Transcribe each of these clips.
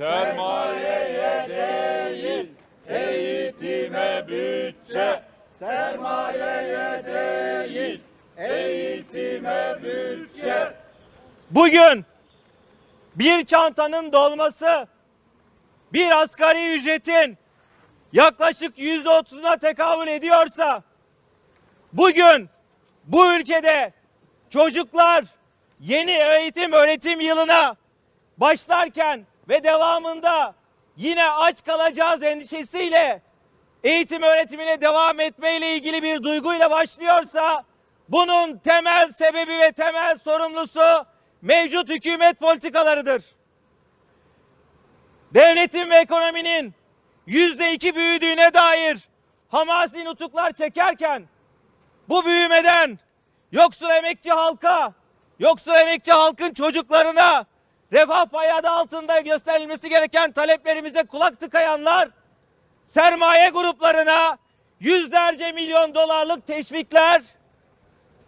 Sermayeye değil, eğitime bütçe. Sermayeye değil, eğitime bütçe. Bugün bir çantanın dolması bir asgari ücretin yaklaşık yüzde otuzuna tekabül ediyorsa bugün bu ülkede çocuklar yeni eğitim öğretim yılına başlarken ve devamında yine aç kalacağız endişesiyle eğitim öğretimine devam etmeyle ilgili bir duyguyla başlıyorsa bunun temel sebebi ve temel sorumlusu mevcut hükümet politikalarıdır. Devletin ve ekonominin yüzde iki büyüdüğüne dair hamasi nutuklar çekerken bu büyümeden yoksul emekçi halka, yoksul emekçi halkın çocuklarına refah payı adı altında gösterilmesi gereken taleplerimize kulak tıkayanlar sermaye gruplarına yüzlerce milyon dolarlık teşvikler,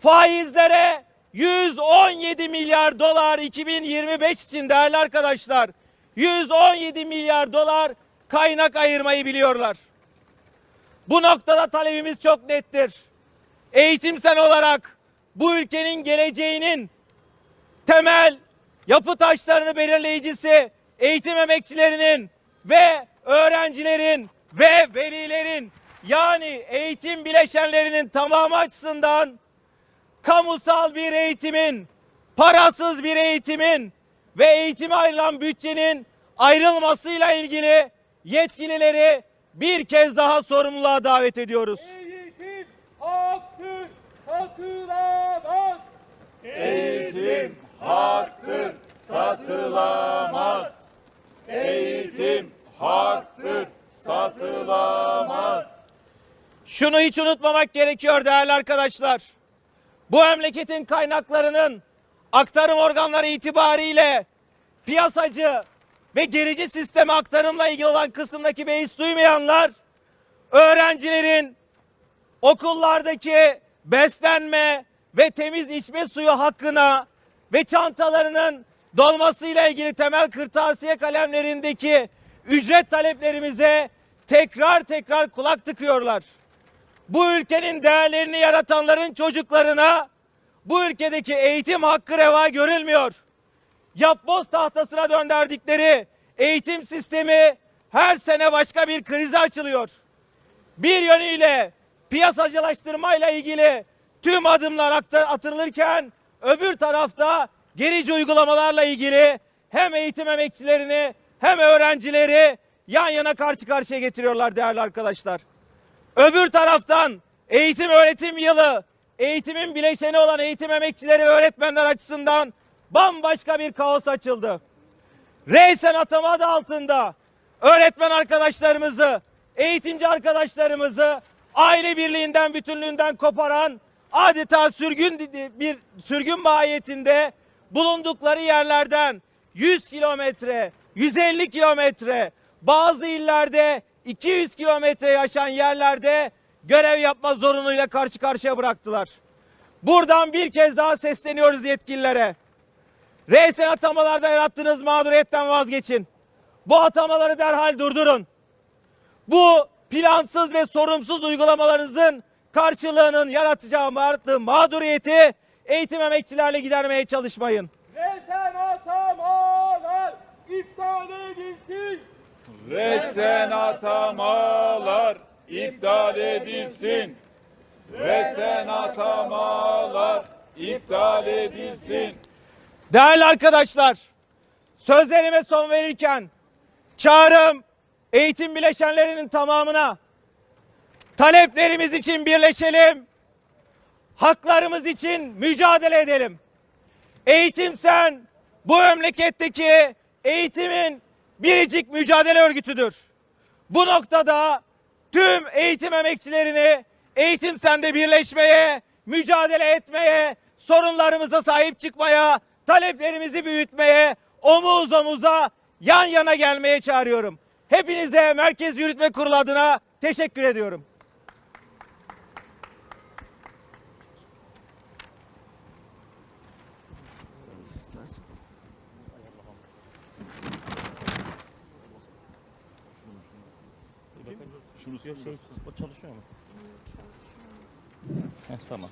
faizlere 117 milyar dolar 2025 için değerli arkadaşlar 117 milyar dolar kaynak ayırmayı biliyorlar. Bu noktada talebimiz çok nettir. Eğitim sen olarak bu ülkenin geleceğinin temel yapı taşlarını belirleyicisi eğitim emekçilerinin ve öğrencilerin ve velilerin yani eğitim bileşenlerinin tamamı açısından kamusal bir eğitimin, parasız bir eğitimin ve eğitime ayrılan bütçenin ayrılmasıyla ilgili yetkilileri bir kez daha sorumluluğa davet ediyoruz. Eğitim haktır, satılamaz. Eğitim haktır, satılamaz. Eğitim haktır, satılamaz. Şunu hiç unutmamak gerekiyor değerli arkadaşlar. Bu memleketin kaynaklarının aktarım organları itibariyle piyasacı ve gerici sisteme aktarımla ilgili olan kısımdaki beis duymayanlar öğrencilerin okullardaki beslenme ve temiz içme suyu hakkına ve çantalarının dolmasıyla ilgili temel kırtasiye kalemlerindeki ücret taleplerimize tekrar tekrar kulak tıkıyorlar. Bu ülkenin değerlerini yaratanların çocuklarına bu ülkedeki eğitim hakkı reva görülmüyor. Yapboz tahtasına döndürdükleri eğitim sistemi her sene başka bir krize açılıyor. Bir yönüyle piyasacılaştırmayla ilgili tüm adımlar atılırken öbür tarafta gerici uygulamalarla ilgili hem eğitim emekçilerini hem öğrencileri yan yana karşı karşıya getiriyorlar değerli arkadaşlar. Öbür taraftan eğitim öğretim yılı, eğitimin bileşeni olan eğitim emekçileri ve öğretmenler açısından bambaşka bir kaos açıldı. Reysen atama adı altında öğretmen arkadaşlarımızı, eğitimci arkadaşlarımızı aile birliğinden, bütünlüğünden koparan adeta sürgün bir sürgün mahiyetinde bulundukları yerlerden 100 kilometre, 150 kilometre, bazı illerde 200 kilometre yaşayan yerlerde görev yapma zorunluluğuyla karşı karşıya bıraktılar. Buradan bir kez daha sesleniyoruz yetkililere. Reysen atamalarda yarattığınız mağduriyetten vazgeçin. Bu atamaları derhal durdurun. Bu plansız ve sorumsuz uygulamalarınızın karşılığının yaratacağı yarattığı mağduriyeti eğitim emekçilerle gidermeye çalışmayın. Resen atamalar iptal edilsin. Resen atamalar iptal edilsin. Resen atamalar iptal edilsin. Değerli arkadaşlar, sözlerime son verirken çağrım eğitim bileşenlerinin tamamına taleplerimiz için birleşelim, haklarımız için mücadele edelim. Eğitim sen bu memleketteki eğitimin biricik mücadele örgütüdür. Bu noktada tüm eğitim emekçilerini eğitim sende birleşmeye, mücadele etmeye, sorunlarımıza sahip çıkmaya, taleplerimizi büyütmeye, omuz omuza yan yana gelmeye çağırıyorum. Hepinize Merkez Yürütme Kurulu adına teşekkür ediyorum. Şunu Yok şey, o çalışıyor mu? Heh, tamam.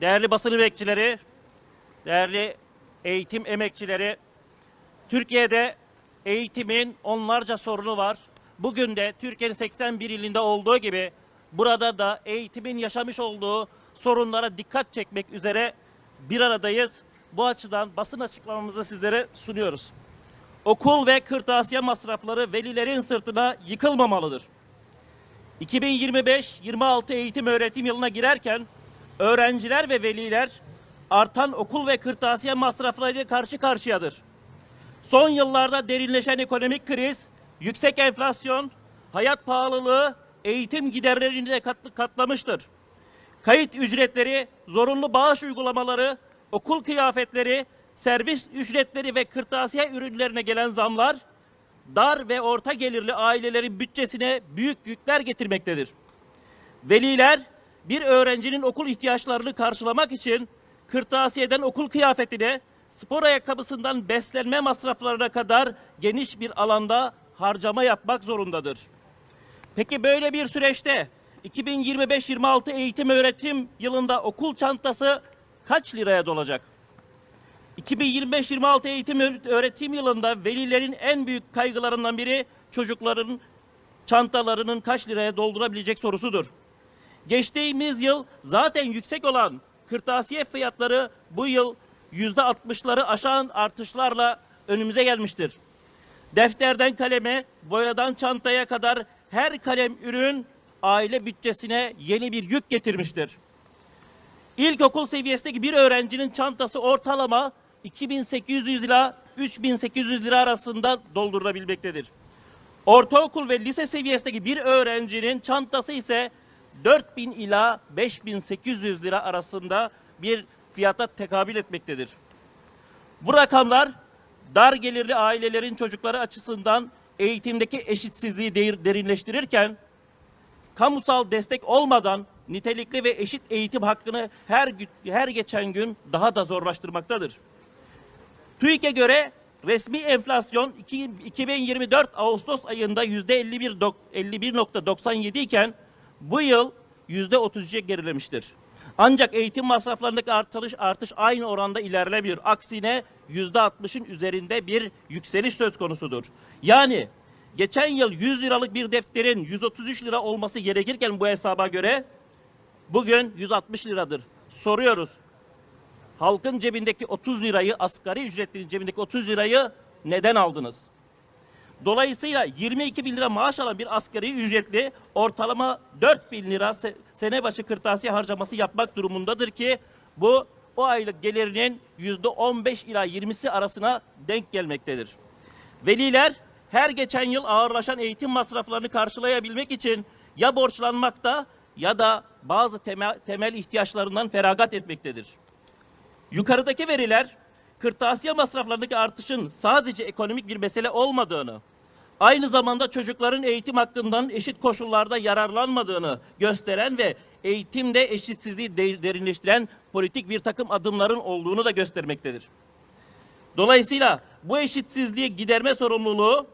Değerli basın emekçileri, değerli eğitim emekçileri, Türkiye'de eğitimin onlarca sorunu var. Bugün de Türkiye'nin 81 ilinde olduğu gibi burada da eğitimin yaşamış olduğu sorunlara dikkat çekmek üzere bir aradayız. Bu açıdan basın açıklamamızı sizlere sunuyoruz. Okul ve kırtasiye masrafları velilerin sırtına yıkılmamalıdır. 2025-26 eğitim öğretim yılına girerken öğrenciler ve veliler artan okul ve kırtasiye masraflarıyla karşı karşıyadır. Son yıllarda derinleşen ekonomik kriz, yüksek enflasyon, hayat pahalılığı eğitim giderlerini de kat- katlamıştır. Kayıt ücretleri, zorunlu bağış uygulamaları, okul kıyafetleri, servis ücretleri ve kırtasiye ürünlerine gelen zamlar dar ve orta gelirli ailelerin bütçesine büyük yükler getirmektedir. Veliler bir öğrencinin okul ihtiyaçlarını karşılamak için kırtasiyeden okul kıyafetine, spor ayakkabısından beslenme masraflarına kadar geniş bir alanda harcama yapmak zorundadır. Peki böyle bir süreçte 2025-26 eğitim öğretim yılında okul çantası kaç liraya dolacak? 2025-26 eğitim öğretim yılında velilerin en büyük kaygılarından biri çocukların çantalarının kaç liraya doldurabilecek sorusudur. Geçtiğimiz yıl zaten yüksek olan kırtasiye fiyatları bu yıl yüzde altmışları aşan artışlarla önümüze gelmiştir. Defterden kaleme, boyadan çantaya kadar her kalem ürün aile bütçesine yeni bir yük getirmiştir. İlkokul seviyesindeki bir öğrencinin çantası ortalama 2800 ila 3800 lira arasında doldurulabilmektedir. Ortaokul ve lise seviyesindeki bir öğrencinin çantası ise 4000 ila 5800 lira arasında bir fiyata tekabül etmektedir. Bu rakamlar dar gelirli ailelerin çocukları açısından eğitimdeki eşitsizliği der- derinleştirirken kamusal destek olmadan nitelikli ve eşit eğitim hakkını her her geçen gün daha da zorlaştırmaktadır. TÜİK'e göre resmi enflasyon iki- 2024 Ağustos ayında yüzde 51 dok- 51.97 iken bu yıl yüzde 33'e gerilemiştir. Ancak eğitim masraflarındaki artış, artış aynı oranda ilerlemiyor. Aksine yüzde 60'ın üzerinde bir yükseliş söz konusudur. Yani geçen yıl 100 liralık bir defterin 133 lira olması gerekirken bu hesaba göre bugün 160 liradır. Soruyoruz halkın cebindeki 30 lirayı, asgari ücretlinin cebindeki 30 lirayı neden aldınız? Dolayısıyla 22 bin lira maaş alan bir asgari ücretli ortalama 4 bin lira se- sene başı kırtasiye harcaması yapmak durumundadır ki bu o aylık gelirinin yüzde 15 ila 20'si arasına denk gelmektedir. Veliler her geçen yıl ağırlaşan eğitim masraflarını karşılayabilmek için ya borçlanmakta ya da bazı temel, ihtiyaçlarından feragat etmektedir. Yukarıdaki veriler kırtasiye masraflarındaki artışın sadece ekonomik bir mesele olmadığını, aynı zamanda çocukların eğitim hakkından eşit koşullarda yararlanmadığını gösteren ve eğitimde eşitsizliği de- derinleştiren politik bir takım adımların olduğunu da göstermektedir. Dolayısıyla bu eşitsizliği giderme sorumluluğu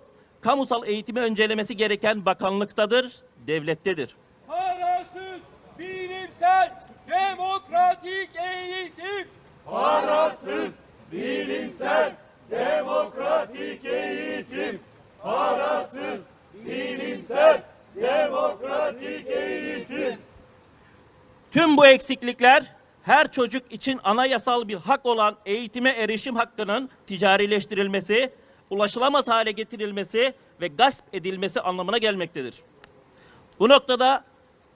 kamusal eğitimi öncelemesi gereken bakanlıktadır, devlettedir. Parasız, bilimsel, demokratik eğitim. Parasız, bilimsel, demokratik eğitim. Parasız, bilimsel, demokratik eğitim. Tüm bu eksiklikler her çocuk için anayasal bir hak olan eğitime erişim hakkının ticarileştirilmesi, ulaşılamaz hale getirilmesi ve gasp edilmesi anlamına gelmektedir. Bu noktada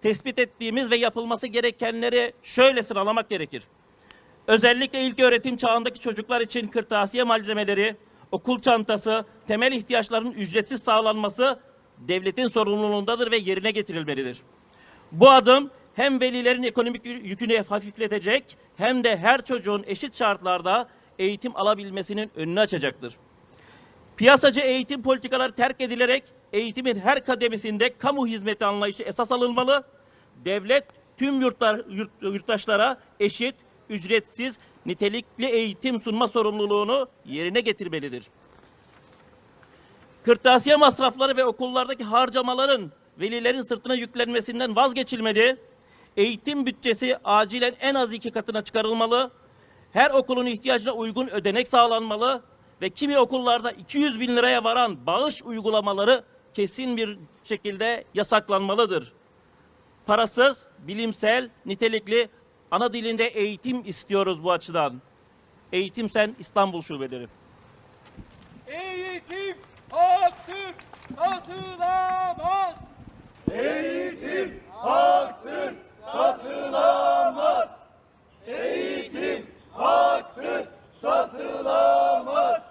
tespit ettiğimiz ve yapılması gerekenleri şöyle sıralamak gerekir. Özellikle ilk öğretim çağındaki çocuklar için kırtasiye malzemeleri, okul çantası, temel ihtiyaçların ücretsiz sağlanması devletin sorumluluğundadır ve yerine getirilmelidir. Bu adım hem velilerin ekonomik yükünü hafifletecek hem de her çocuğun eşit şartlarda eğitim alabilmesinin önünü açacaktır. Piyasacı eğitim politikaları terk edilerek eğitimin her kademesinde kamu hizmeti anlayışı esas alınmalı. Devlet tüm yurtlar, yurt- yurttaşlara eşit, ücretsiz, nitelikli eğitim sunma sorumluluğunu yerine getirmelidir. Kırtasiye masrafları ve okullardaki harcamaların velilerin sırtına yüklenmesinden vazgeçilmeli. Eğitim bütçesi acilen en az iki katına çıkarılmalı. Her okulun ihtiyacına uygun ödenek sağlanmalı ve kimi okullarda 200 bin liraya varan bağış uygulamaları kesin bir şekilde yasaklanmalıdır. Parasız, bilimsel, nitelikli ana dilinde eğitim istiyoruz bu açıdan. Eğitim Sen İstanbul Şubeleri. Eğitim haktır, satılamaz. Eğitim haktır, satılamaz. Eğitim haktır, satılamaz.